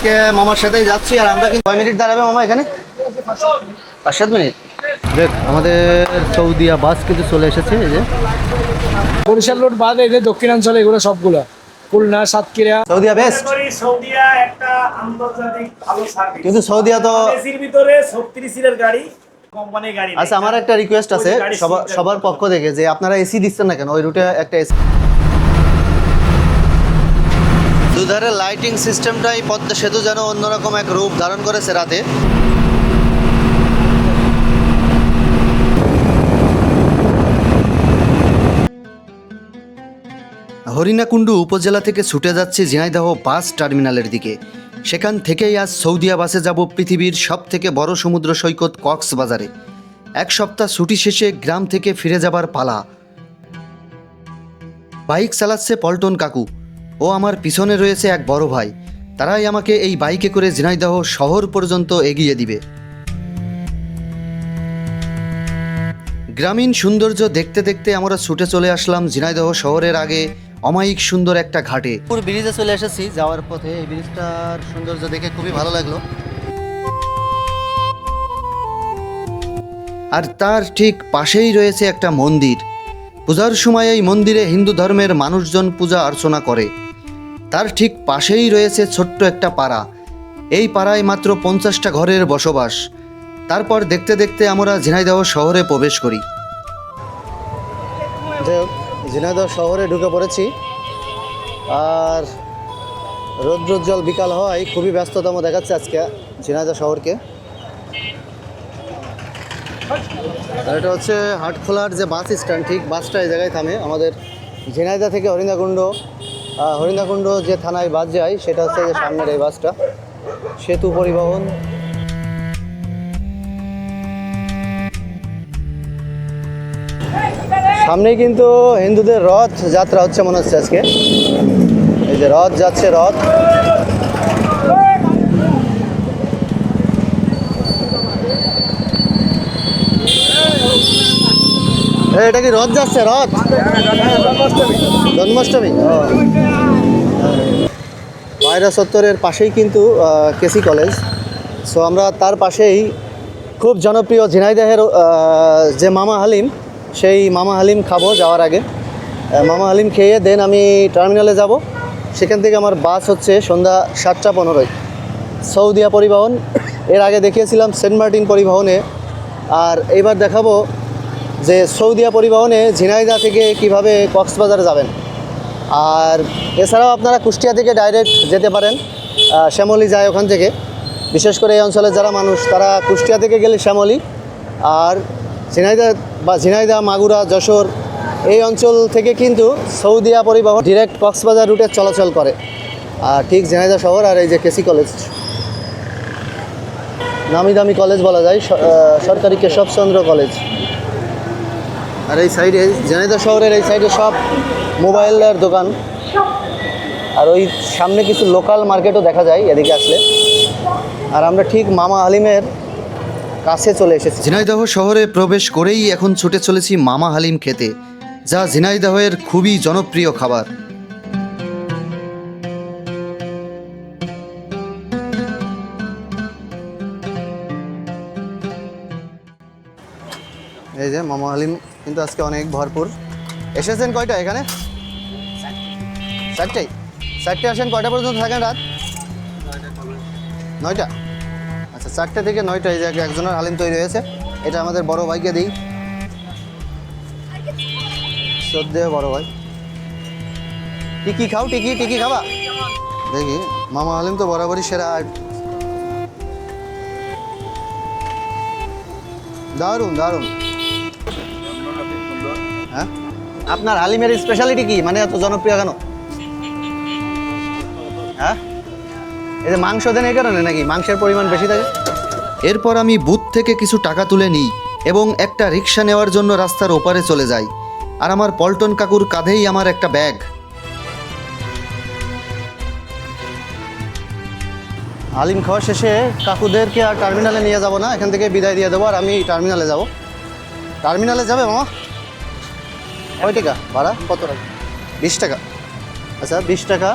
আজকে মামার সাথেই যাচ্ছি আর আমরা কিন্তু কয় মিনিট দাঁড়াবে মামা এখানে? পাঁচ সাত মিনিট। দেখ আমাদের সৌদিয়া বাস কিন্তু চলে এসেছে এই যে। বরিশাল রোড বাদে এদের দক্ষিণাঞ্চলে এগুলো সবগুলো। খুলনা সাতক্ষীরা। সৌদিয়া বেস্ট। সৌদিয়া একটা আন্তর্জাতিক ভালো সার্ভিস কিন্তু সৌদিয়া তো এসির ভিতরে ছত্রিশ সিটের গাড়ি কোম্পানির গাড়ি আচ্ছা আমার একটা রিকোয়েস্ট আছে। সবার সবার পক্ষ থেকে যে আপনারা এসি দিচ্ছেন না কেন? ওই রুটে একটা এসি দুধারে লাইটিং সিস্টেমটাই পদ্মা সেতু যেন অন্যরকম এক রূপ ধারণ করেছে রাতে। হরিণাকুণ্ডু উপজেলা থেকে ছুটে যাচ্ছে ঝিনাইদহ বাস টার্মিনালের দিকে। সেখান থেকেই আজ সৌদিয়া বাসে যাব পৃথিবীর সব থেকে বড় সমুদ্র সৈকত কক্সবাজারে। এক সপ্তাহ ছুটি শেষে গ্রাম থেকে ফিরে যাবার পালা। বাইক চালাচ্ছে পল্টন কাকু। ও আমার পিছনে রয়েছে এক বড় ভাই। তারাই আমাকে এই বাইকে করে ঝিনাইদহ শহর পর্যন্ত এগিয়ে দিবে। গ্রামীণ সৌন্দর্য দেখতে দেখতে আমরা ছুটে চলে আসলাম ঝিনাইদহ শহরের আগে অমায়িক সুন্দর একটা ঘাটে। পুরো ব্রিজে চলে এসেছি যাওয়ার পথে এই ব্রিজটার সৌন্দর্য দেখে খুবই ভালো লাগল। আর তার ঠিক পাশেই রয়েছে একটা মন্দির। পূজার সময় এই মন্দিরে হিন্দু ধর্মের মানুষজন পূজা অর্চনা করে। তার ঠিক পাশেই রয়েছে ছোট্ট একটা পাড়া। এই পাড়ায় মাত্র পঞ্চাশটা ঘরের বসবাস। তারপর দেখতে দেখতে আমরা ঝিনাইদহ শহরে প্রবেশ করি। ঝিনাইদহ শহরে ঢুকে পড়েছি। আর রৌদ্রোজ্জ্বল বিকাল হওয়ায় খুবই ব্যস্ততম দেখাচ্ছে আজকে ঝিনাইদহ শহরকে। আর এটা হচ্ছে হাটখোলার যে বাস স্ট্যান্ড ঠিক বাসটা এই জায়গায় থামে আমাদের ঝিনাইদা থেকে আহ, হরিণাকুণ্ড যে থানায় বাস যায়, সেটা হচ্ছে যে সামনের এই বাসটা। সেতু পরিবহন। সামনেই কিন্তু হিন্দুদের রথ যাত্রা হচ্ছে মনে হচ্ছে আজকে। এই যে রথ যাচ্ছে, রথ। এটা কি রথ যাচ্ছে? রথ? জন্মাষ্টমী? ও। পায়রা চত্বরের পাশেই কিন্তু কেসি কলেজ সো আমরা তার পাশেই খুব জনপ্রিয় ঝিনাইদাহের যে মামা হালিম, সেই মামা হালিম খাব যাওয়ার আগে। মামা হালিম খেয়ে দেন আমি টার্মিনালে যাব। সেখান থেকে আমার বাস হচ্ছে সন্ধ্যা সাতটা পনেরোয়। সৌদিয়া পরিবহন। এর আগে দেখিয়েছিলাম সেন্ট মার্টিন পরিবহনে। আর এইবার দেখাবো যে সৌদিয়া পরিবহনে ঝিনাইদা থেকে কীভাবে কক্সবাজার যাবেন। আর এছাড়াও আপনারা কুষ্টিয়া থেকে ডাইরেক্ট যেতে পারেন শ্যামলি যায় ওখান থেকে। বিশেষ করে এই অঞ্চলের যারা মানুষ, তারা কুষ্টিয়া থেকে গেলে শ্যামলি আর ঝিনাইদা বা ঝিনাইদা, মাগুরা, যশোর এই অঞ্চল থেকে কিন্তু সৌদিয়া পরিবহন ডিরেক্ট কক্সবাজার রুটে চলাচল করে। আর ঠিক ঝিনাইদা শহর আর এই যে কেসি কলেজ। নামি দামি কলেজ বলা যায় সরকারি কেশবচন্দ্র কলেজ। আর এই সাইডে ঝিনাইদহ শহরের এই সাইডে সব মোবাইলের দোকান। আর ওই সামনে কিছু লোকাল মার্কেটও দেখা যায় এদিকে আসলে। আর আমরা ঠিক মামা হালিমের কাছে চলে এসেছি। ঝিনাইদহ শহরে প্রবেশ করেই এখন ছুটে চলেছি মামা হালিম খেতে যা ঝিনাইদহের খুবই জনপ্রিয় খাবার। এই যে মামা হালিম কিন্তু আজকে অনেক ভরপুর। এসেছেন কয়টা এখানে? চারটাই। চারটে আসেন কয়টা পর্যন্ত থাকেন রাত? নয়টা। আচ্ছা চারটে থেকে নয়টা, এই যে একজনের হালিম তৈরি হয়েছে। এটা আমাদের বড় ভাইকে দিই। শ্রদ্ধেয় বড় ভাই। টিকি খাও, টিকি টিকি খাবা? দেখি, মামা হালিম তো বরাবরই সেরা আর দারুণ দারুণ। হ্যাঁ? আপনার আলিমের স্পেশালিটি কি? মানে এত জনপ্রিয় কেন? হ্যাঁ? এই যে মাংস দেন এই কারণে নাকি? মাংসের পরিমাণ বেশি থাকে? এরপর আমি বুথ থেকে কিছু টাকা তুলে নিই এবং একটা রিক্সা নেওয়ার জন্য রাস্তার ওপারে চলে যাই। আর আমার পল্টন কাকুর কাঁধেই আমার একটা ব্যাগ। হালিম খাওয়া শেষে কাকুদেরকে আর টার্মিনালে নিয়ে যাব না এখান থেকে বিদায় দিয়ে দেবো আর আমি টার্মিনালে যাব। টার্মিনালে যাবে মামা? কয় টাকা? ভাড়া? কত টাকা? বিশ টাকা। আচ্ছা বিশ টাকা।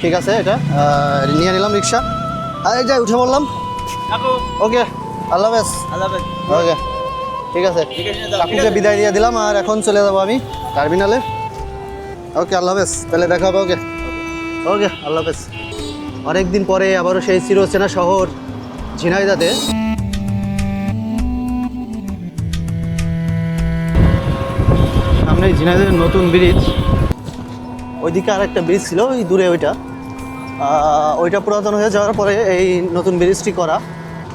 ঠিক আছে এটা নিয়ে নিলাম রিক্সা। আর এই যে উঠে বললাম ওকে আল্লাহ হাফেজ। ওকে ঠিক আছে। কাকুকে বিদায় দিয়ে দিলাম আর এখন চলে যাব আমি টার্মিনালে। ওকে আল্লাহ হাফেজ। তাহলে দেখা হবে ওকে। ওকে আল্লাহ হাফেজ। অনেকদিন পরে আবারও সেই চিরচেনা শহর ঝিনাইদাতে। সামনে ঝিনাইদের নতুন ব্রিজ। ওইদিকে আর একটা ব্রিজ ছিল, ওই দূরে ওইটা। ওইটা পুরাতন হয়ে যাওয়ার পরে এই নতুন ব্রিজটি করা।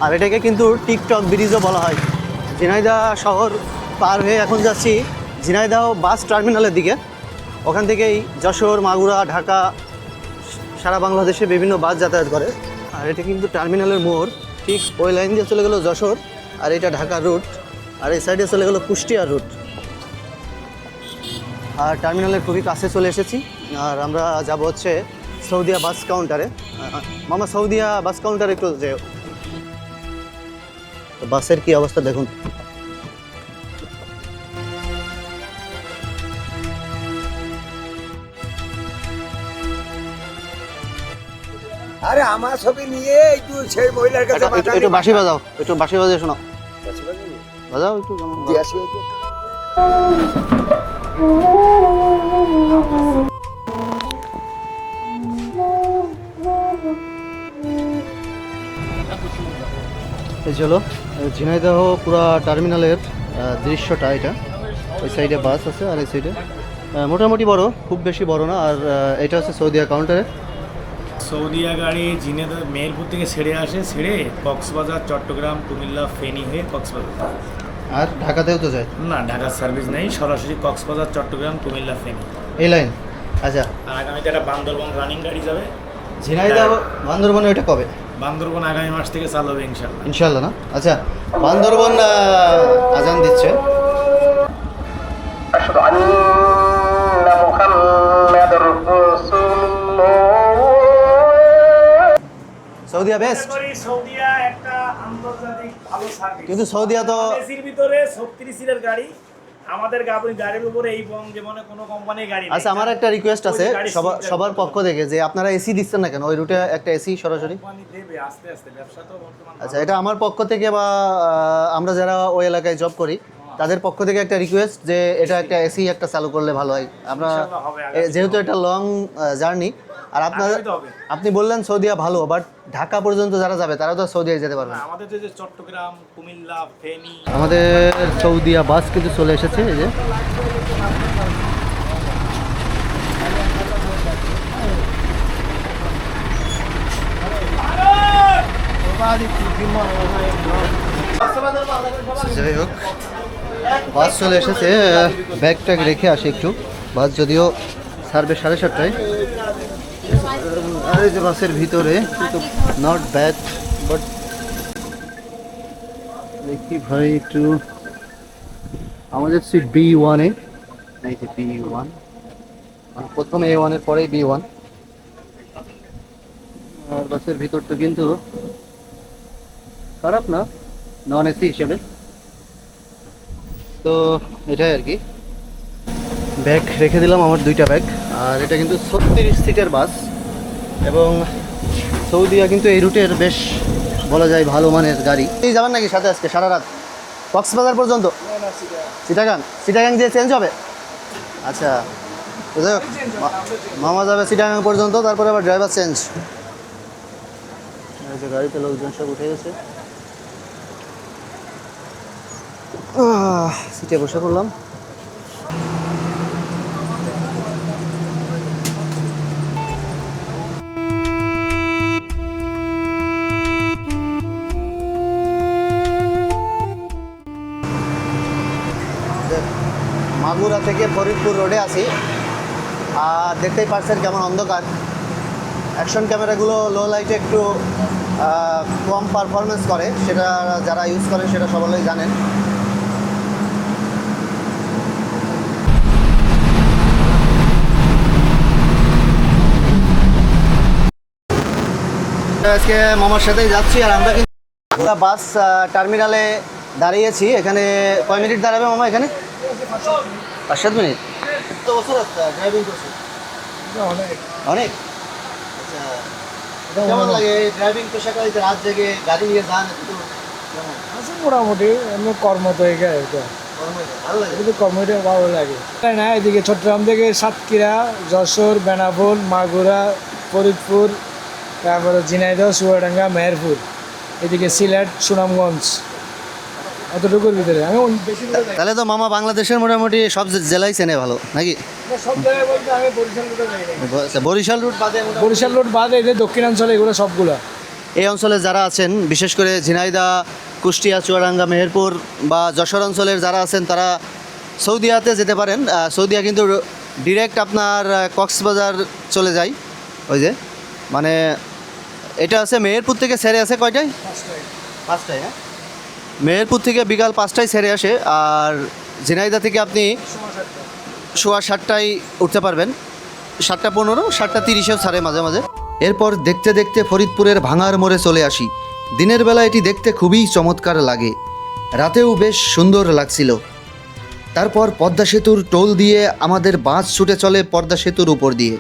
আর এটাকে কিন্তু টিকটক ব্রিজও বলা হয়। ঝিনাইদা শহর পার হয়ে এখন যাচ্ছি ঝিনাইদহ বাস টার্মিনালের দিকে। ওখান থেকেই যশোর, মাগুরা, ঢাকা, সারা বাংলাদেশে বিভিন্ন বাস যাতায়াত করে। আর এটা কিন্তু টার্মিনালের মোড়। ঠিক ওই লাইন দিয়ে চলে গেলো যশোর, আর এটা ঢাকা রুট আর এই সাইডে চলে গেলো কুষ্টিয়া রুট আর টার্মিনালের খুবই কাছে চলে এসেছি। আর আমরা যাব হচ্ছে সৌদিয়া বাস কাউন্টারে মামা সৌদিয়া বাস কাউন্টারে একটু যে বাসের কি অবস্থা দেখুন। আরে আমার ছবি নিয়ে একটু সেই মহিলার কাছে একটু- বাঁশি বাজাও একটু বাঁশি বাজিয়ে শোনাও। বাজাও একটু। দিয়ে আসি একটু। এই চলো ঝিনাইদহ পুরা টার্মিনালের দৃশ্যটা এটা। ওই সাইডে বাস আছে, আর এই সাইডে মোটামুটি বড়, খুব বেশি বড় না, আর এটা হচ্ছে সৌদিয়া কাউন্টারে সৌদিয়া গাড়ি জিনেদা মেহেরপুর থেকে ছেড়ে আসে, ছেড়ে কক্সবাজার, চট্টগ্রাম, কুমিল্লা, ফেনী হয়ে কক্সবাজার। আর ঢাকাতেও তো যায়? না ঢাকার সার্ভিস নেই সরাসরি কক্সবাজার চট্টগ্রাম কুমিল্লা ফেনী এই লাইন? আচ্ছা। আর আগামীতে একটা বান্দরবন রানিং গাড়ি যাবে। ঝিনাইদহ বান্দরবনে ওইটা কবে? বান্দরবন আগামী মাস থেকে চালু হবে ইনশাল্লাহ ইনশাল্লাহ না? আচ্ছা বান্দরবন আজান দিচ্ছে। আশহাদু আন্না মুহাম্মাদুর রাসূল সৌদিয়া বেস্ট সৌদিয়া একটা আন্তর্জাতিক ভালো সার্ভিস কিন্তু সৌদিয়া তো এসির ভিতরে ছত্রিশ সিটের গাড়ি আমাদের গাড়ি গাড়ির উপরে এই বং যেমন কোনো কোম্পানির গাড়ি। আচ্ছা আমার একটা রিকোয়েস্ট আছে সবার পক্ষ থেকে যে আপনারা এসি দিচ্ছেন না কেন? ওই রুটে একটা এসি সরাসরি? দেবে আস্তে আস্তে। ব্যবসা তো বর্তমান আচ্ছা এটা আমার পক্ষ থেকে বা আমরা যারা ওই এলাকায় জব করি তাদের পক্ষ থেকে একটা রিকোয়েস্ট যে এটা একটা এসি একটা চালু করলে ভালো হয়। আমরা যেহেতু এটা লং জার্নি আর আপনার। আপনি বললেন সৌদিয়া ভালো বাট ঢাকা পর্যন্ত যারা যাবে তারা তো সৌদিয়া যেতে পারবে না। আমাদের যে চট্টগ্রাম কুমিল্লা ফেনী আমাদের সৌদিয়া বাস কিন্তু চলে এসেছে এই যে। যাই হোক। বাস চলে এসেছে ব্যাগ ট্যাগ রেখে আসি একটু। বাস যদিও সার্ভে সাড়ে সাতটায়। আর যে বাসের ভিতরে কিন্তু নট ব্যাড বাট দেখি ভাই একটু, আমাদের সিট বি ওয়ানে এই যে বি ওয়ান প্রথমে এ ওয়ানের পরেই বি ওয়ান আর বাসের ভিতরটা কিন্তু খারাপ না নন এসি হিসেবে। তো এটাই আর কি। ব্যাগ রেখে দিলাম, আমার দুইটা ব্যাগ। আর এটা কিন্তু ছত্রিশ সিটের বাস। এবং সৌদিয়া কিন্তু এই রুটের বেশ, বলা যায়, ভালো মানের গাড়ি। এই যাবেন নাকি সাথে আজকে, সারা রাত? কক্সবাজার পর্যন্ত? সিটাগাং সিটাগাং দিয়ে চেঞ্জ হবে? আচ্ছা যাই মামা যাবে সিটাগাং পর্যন্ত, তারপরে আবার ড্রাইভার চেঞ্জ গাড়িতে লোকজন সব উঠে গেছে। সিটে বসে পড়লাম। থেকে ফরিদপুর রোডে আছি। আর দেখতেই পারছেন কেমন অন্ধকার। অ্যাকশন ক্যামেরাগুলো লো লাইটে একটু কম পারফরমেন্স করে। সেটা যারা ইউজ করে সেটা সকলেই জানেন। আজকে মামার সাথেই যাচ্ছি আর আমরা কিন্তু বাস টার্মিনালে দাঁড়িয়েছি। এখানে কয় মিনিট দাঁড়াবে মামা এখানে? পাঁচ সাত মিনিট? তো বছর ড্রাইভিং করছি অনেক। আচ্ছা কেমন লাগে ড্রাইভিং পেশাকারীতে রাত জেগে গাড়ি নিয়ে যান একটু? আছে মোটামুটি এমনি কর্ম তো এটা কিন্তু কর্মটা ভালো লাগে? তাই না এদিকে চট্টগ্রাম থেকে সাতক্ষীরা যশোর বেনাপোল মাগুরা ফরিদপুর তারপরে ঝিনাইদহ চুয়াডাঙ্গা মেহেরপুর। এদিকে সিলেট সুনামগঞ্জ। অতটুকুর ভিতরে। আমি বেশি। তাহলে তো মামা বাংলাদেশের মোটামুটি সব জে- জেলাই চেনে ভালো নাকি? সব জায়গায় বলতে আমি বরিশাল রুটে। আচ্ছা, বরিশাল রুট বাদে বরিশাল বাদে যে দক্ষিণাঞ্চল এগুলো সবগুলো। এই অঞ্চলে যারা আছেন বিশেষ করে ঝিনাইদা কুষ্টিয়া চুয়াডাঙ্গা মেহেরপুর বা যশোর অঞ্চলের যারা আছেন তারা সৌদিয়াতে যেতে পারেন। সৌদিয়া কিন্তু ডিরেক্ট আপনার কক্সবাজার চলে যায়। ওই যে মানে এটা আছে মেহেরপুর থেকে ছেড়ে আছে কয়টায়? পাঁচটায় হ্যাঁ? মেহেরপুর থেকে বিকাল পাঁচটায় ছেড়ে আসে, আর ঝিনাইদা থেকে আপনি সোয়া সাতটায় উঠতে পারবেন। সাতটা পনেরো, সাতটা তিরিশেও ছাড়ে মাঝে মাঝে। এরপর দেখতে দেখতে ফরিদপুরের ভাঙার মোড়ে চলে আসি। দিনের বেলা এটি দেখতে খুবই চমৎকার লাগে। রাতেও বেশ সুন্দর লাগছিল। তারপর পদ্মা সেতুর টোল দিয়ে আমাদের বাস ছুটে চলে পদ্মা সেতুর উপর দিয়ে।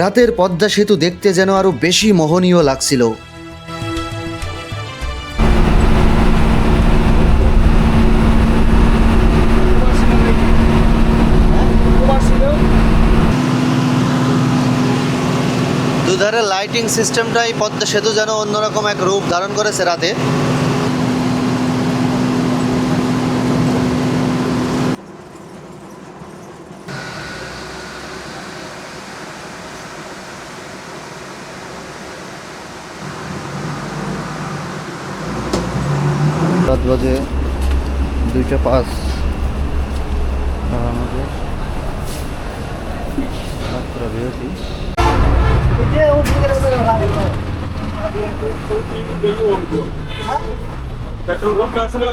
রাতের পদ্মা সেতু দেখতে যেন আরও বেশি মোহনীয় লাগছিল। দুধারে লাইটিং সিস্টেমটাই পদ্মা সেতু যেন অন্যরকম এক রূপ ধারণ করেছে রাতে। রাত বাজে দুইটা পাঁচ। আমাদের রাত্রা বেরোছি পেট্রোল পাম্প আছে না